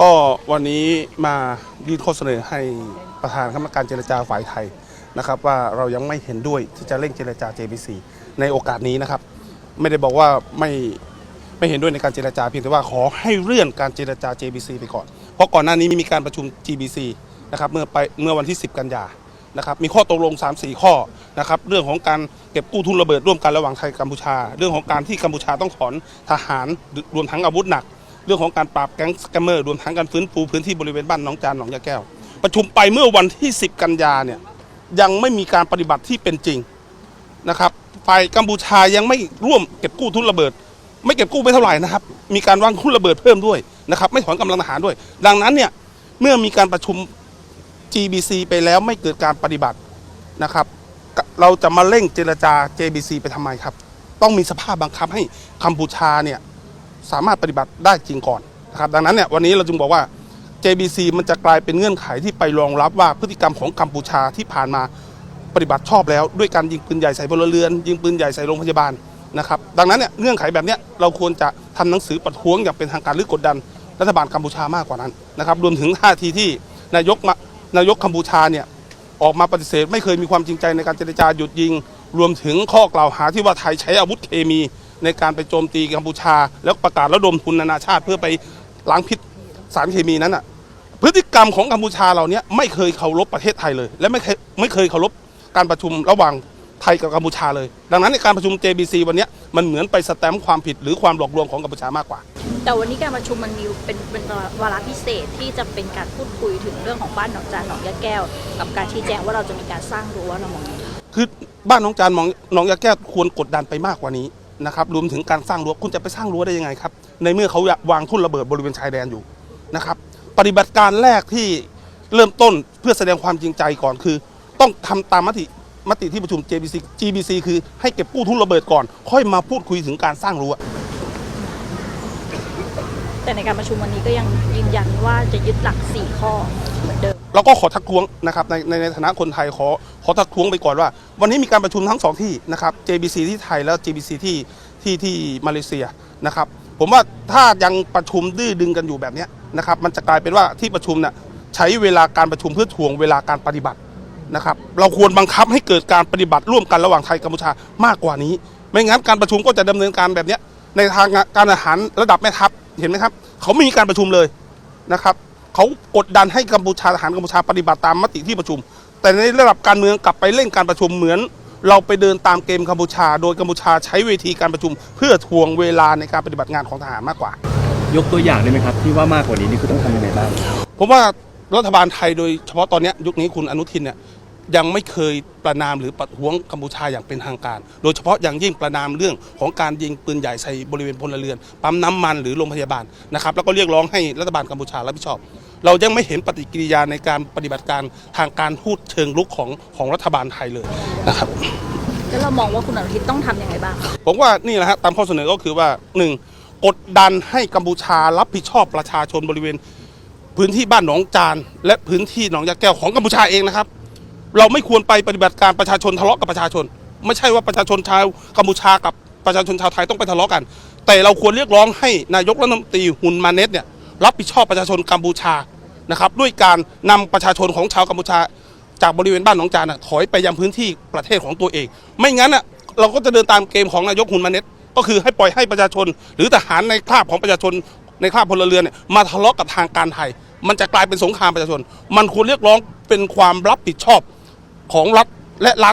ก็วันนี้มายื่นข้อเสนอให้ประธานคณะกรรมการเจรจาฝ่ายไทยนะครับ ว่าเรายังไม่เห็นด้วยที่จะเร่งเจรจา JBC ในโอกาสนี้นะครับ ไม่ได้บอกว่าไม่ไม่เห็นด้วยในการเจรจาเพียงแต่ว่าขอให้เลื่อนการเจรจา JBC ไปก่อน เพราะก่อนหน้านี้มีการประชุม GBC นะครับเมื่อไปเมื่อวันที่ 10 กันยานะครับมีข้อตกลง 3-4 ข้อนะครับเรื่องของการเก็บกู้ทุนระเบิดร่วมกันระหว่างไทยกัมพูชา เรื่องของการที่กัมพูชาต้องถอนทหารรวมทั้งอาวุธหนัก เรื่องของการปราบแก๊งสแกมเมอร์รวมทั้งการฟื้นฟูพื้นที่บริเวณบ้านหนองจานหนองยาแก้ว ประชุมไปเมื่อวันที่ 10 กันยาเนี่ยยังไม่มีการปฏิบัติที่เป็นจริงนะครับฝ่ายกัมพูชายังไม่ร่วมเก็บกู้ทุนระเบิด ไม่เก็บกู้ไปเท่าไหร่นะครับ มีการวางทุนระเบิดเพิ่มด้วยนะครับ ไม่ถอนกำลังทหารด้วย ดังนั้นเนี่ยเมื่อมีการประชุม GBC ไปแล้วไม่เกิดการปฏิบัตินะครับ เราจะมาเร่งเจรจา JBC ไปทำไมครับ ต้องมีสภาพบังคับให้กัมพูชาเนี่ย สามารถปฏิบัติได้จริงก่อนนะครับดังนั้นเนี่ยวันนี้เราจึงบอกว่า JBC มันจะกลายเป็นเงื่อนไขที่ไปรองรับว่าพฤติกรรมของกัมพูชาที่ผ่านมาปฏิบัติชอบแล้วด้วยการยิงปืนใหญ่ใส่พลเรือน ยิงปืนใหญ่ใส่โรงพยาบาลนะครับดังนั้นเนี่ยเงื่อนไขแบบนี้เราควรจะทำหนังสือประท้วงอย่างเป็นทางการหรือกดดันรัฐบาลกัมพูชามากกว่านั้นนะครับรวมถึงท่าทีที่นายกนายกกัมพูชาเนี่ยออกมาปฏิเสธ ไม่เคยมีความจริงใจในการเจรจาหยุดยิง รวมถึงข้อกล่าวหาที่ว่าไทยใช้อาวุธเคมี ในการไปโจมตีกัมพูชา แล้วประกาศระดมทุนนานาชาติ เพื่อไปล้างพิษสารเคมีนั้นอะพฤติกรรมของกัมพูชาเหล่านี้ไม่เคยเคารพประเทศไทยเลย และไม่เคยไม่เคยเคารพการประชุมระหว่างไทยกับกัมพูชาเลย ดังนั้นในการประชุม JBC วันเนี้ยมันเหมือนไปสแตมป์ความผิดหรือความหลอกลวงของกัมพูชามากกว่า แต่วันนี้การประชุมมันมีเป็นเป็นวาระพิเศษที่จะเป็นการพูดคุยถึงเรื่องของบ้านหนองจานหนองยะแก้ว กับการชี้แจงว่าเราจะมีการสร้างรั้วเรามองยังไงคือบ้านน้องจานมองน้องยาแก้วควรกดดันไปมากกว่านี้ นะครับรวมถึงการสร้างรั้วคุณจะไปสร้างรั้วได้ยังไงครับ ในเมื่อเขาวางทุ่นระเบิดบริเวณชายแดนอยู่นะครับ ปฏิบัติการแรกที่เริ่มต้นเพื่อแสดงความจริงใจก่อนคือ ต้องทำตามมติมติที่ประชุม JBC GBC คือให้เก็บกู้ทุนระเบิดก่อน ค่อยมาพูดคุยถึงการสร้างรั้วแต่ในการประชุมวันนี้ก็ยังยืนยันว่าจะยึดหลัก 4 ข้อเหมือนเดิม เราก็ขอทักท้วงนะครับในในฐานะคนไทยขอขอทักท้วงไปก่อนว่า วันนี้มีการประชุมทั้งสองที่นะครับ JBC ที่ไทยแล้ว JBC ที่ที่ที่มาเลเซียนะครับ ผมว่าถ้ายังประชุมดื้อดึงกันอยู่แบบนี้นะครับ มันจะกลายเป็นว่าที่ประชุมน่ะใช้เวลาการประชุมเพื่อถ่วงเวลาการปฏิบัตินะครับ เราควรบังคับให้เกิดการปฏิบัติร่วมกันระหว่างไทยกัมพูชามากกว่านี้ ไม่งั้นการประชุมก็จะดำเนินการแบบนี้ในทางการอาหารระดับแม่ทัพเห็นไหมครับ เขาไม่มีการประชุมเลยนะครับ เขากดดันให้กัมพูชาทหารกัมพูชาปฏิบัติตามมติที่ประชุม แต่ในระดับการเมืองกลับไปเล่นการประชุมเหมือน เราไปเดินตามเกมกัมพูชา โดยกัมพูชาใช้เวทีการประชุม เพื่อทวงเวลาในการปฏิบัติงานของทหารมากกว่า ยกตัวอย่างได้ไหมครับที่ว่ามากกว่านี้นี่คือต้องทำยังไงบ้างผมว่ารัฐบาลไทยโดยเฉพาะตอนเนี้ยยุคนี้คุณอนุทินเนี่ยยังไม่เคยประนามหรือประท้วงกัมพูชาอย่างเป็นทางการ โดยเฉพาะอย่างยิ่งประนามเรื่องของการยิงปืนใหญ่ใส่บริเวณพลเรือน ปั๊มน้ำมันหรือโรงพยาบาลนะครับแล้วก็เรียกร้องให้รัฐบาลกัมพูชารับผิดชอบ เรายังไม่เห็นปฏิกิริยาในการปฏิบัติการทางการทูตเชิงลุกของของรัฐบาลไทยเลยนะครับแล้วเรามองว่าคุณอนุทินต้องทำยังไงบ้างผมว่านี่แหละฮะตามข้อเสนอก็คือว่าหนึ่งกดดันให้กัมพูชารับผิดชอบประชาชนบริเวณ พื้นที่บ้านหนองจาน และพื้นที่หนองยาแก้วของกัมพูชาเองนะครับ เราไม่ควรไปปฏิบัติการประชาชนทะเลาะกับประชาชน ไม่ใช่ว่าประชาชนชาวกัมพูชากับประชาชนชาวไทยต้องไปทะเลาะกัน แต่เราควรเรียกร้องให้นายกรัฐมนตรีฮุนมาเนตเนี่ยรับผิดชอบประชาชนกัมพูชา นะครับด้วยการนำประชาชนของชาวกัมพูชา จากบริเวณบ้านหนองจานน่ะถอยไปยังพื้นที่ประเทศของตัวเอง ไม่งั้นน่ะเราก็จะเดินตามเกมของนายกฮุนมาเน็ตก็คือให้ปล่อยให้ประชาชน หรือทหารในคราบของประชาชนในคราบพลเรือนเนี่ยมาทะเลาะกับทางการไทย มันจะกลายเป็นสงครามประชาชน มันควรเรียกร้องเป็นความรับผิดชอบของรัฐและรัฐ